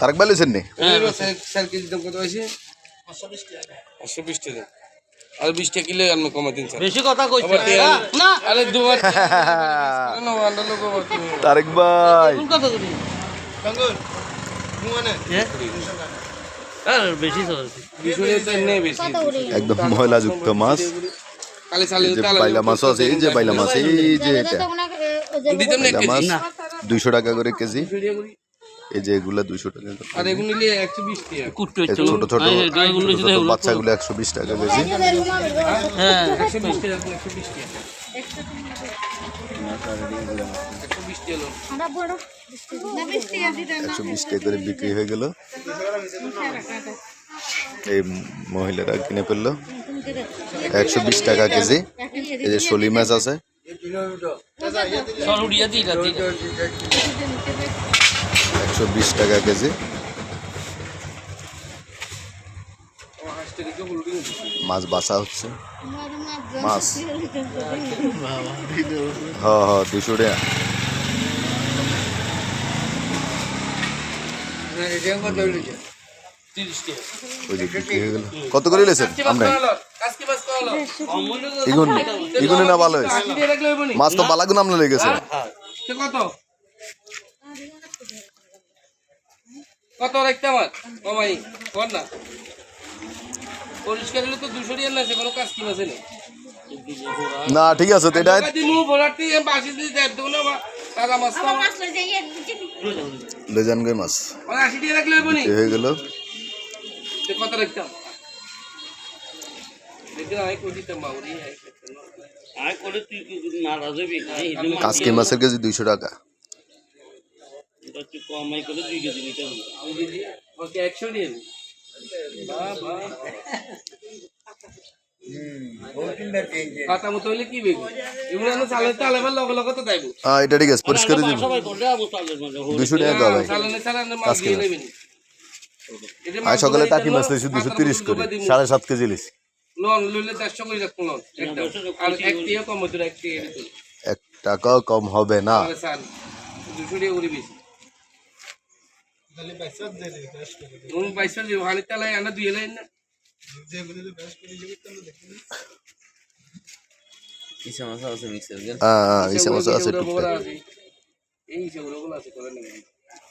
তারেক ভাই লইছেন নি? আর কিলো কমা দিন বেশি কথা কইছ আরে দুবার। তুমি? তারেক ভাই। কোন কথা কইছ হ্যাঁ? আর বেশি দুশো তো নেই বেশি। একদম ময়লাযুক্ত মাছ। বাইলা মাছও আছে এই যে বাইলা মাছ এই যে এটা। দুইশো টাকা করে কেজি। এই যে এগুলা দুইশো টাকা আর এগুলো নিলে একশো বিশ টাকা। ছোট ছোট বাচ্চাগুলো একশো বিশ টাকা কেজি হ্যাঁ একশো বিশ টাকা একশো বিশ। টাকা। একশো বিশ টাকা একশো বিশ টাকা করে বিক্রি হয়ে গেল। এই মহিলারা কিনে ফেলল। একশো বিশ টাকা কেজি। এই যে শলি মাছ আছে। একশো বিশ টাকা কেজি। মাছ বাসা হচ্ছে। মাছ। হ হ দুশো টাকা। কত করে লেছেন? আমরা। ইগুন ইগুনে না ভালো? মাছ তো বালাগুন আমলে লেগেছে। কত? কত রাখতে আমার? না। পরিষ্কার হলে তো দুশো টাকা না কোনো কাজ কি আছে না? না ঠিক আছে তো এটা দিনু ভরাটি বাসি দিয়ে দেব দেবো না তাজা মাছ খাও লেজান গই মাছ মানে টাকা রাখলে হইব হয়ে গেল। সে কত রাখতাম দেখুন আমি কই দিতাম বাবুরি আয় করে তুই কি নারাজ হবি? কাসকি মাছের কেজি দুইশো টাকা। একটু কমাই করে দুই কেজি নিতে হবে। ওকে একশো নিয়ে এটা ঠিক আছে পরিষ্কার দুশো টাকা এটা সকালে টাকি মাছ হলো, দুশো তিরিশ করে। সাড়ে সাত কেজি আর এক টাকাও কম হবে না। এই সমস্যা আছে। বড় আছে। এই সেগুলো আছে করে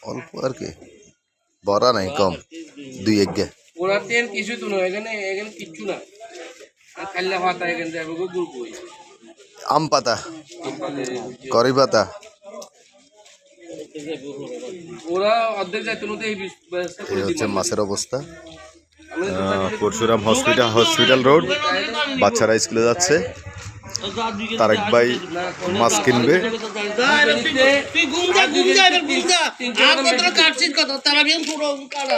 অল্প আর কি। বড়া নাই কম। দুই এক গে। ওরা তেল কিছু তো নয় এখানে এখানে কিচ্ছু না। আর খাল্লা ভাতা এখানে যাবে গো গুড় আম পাতা করি পাতা। ওরা অর্ধেক এই। হচ্ছে মাছের অবস্থা। Ah, Parshuram hospital hospital road বাচ্চারা স্কুলে যাচ্ছে। তারেক ভাই মাছ কিনবে। তুই ঘুম যা ঘুম যা এবার ঘুম যা। আর কত কাটছিস কত তারা বিয়ান পুরো কাটা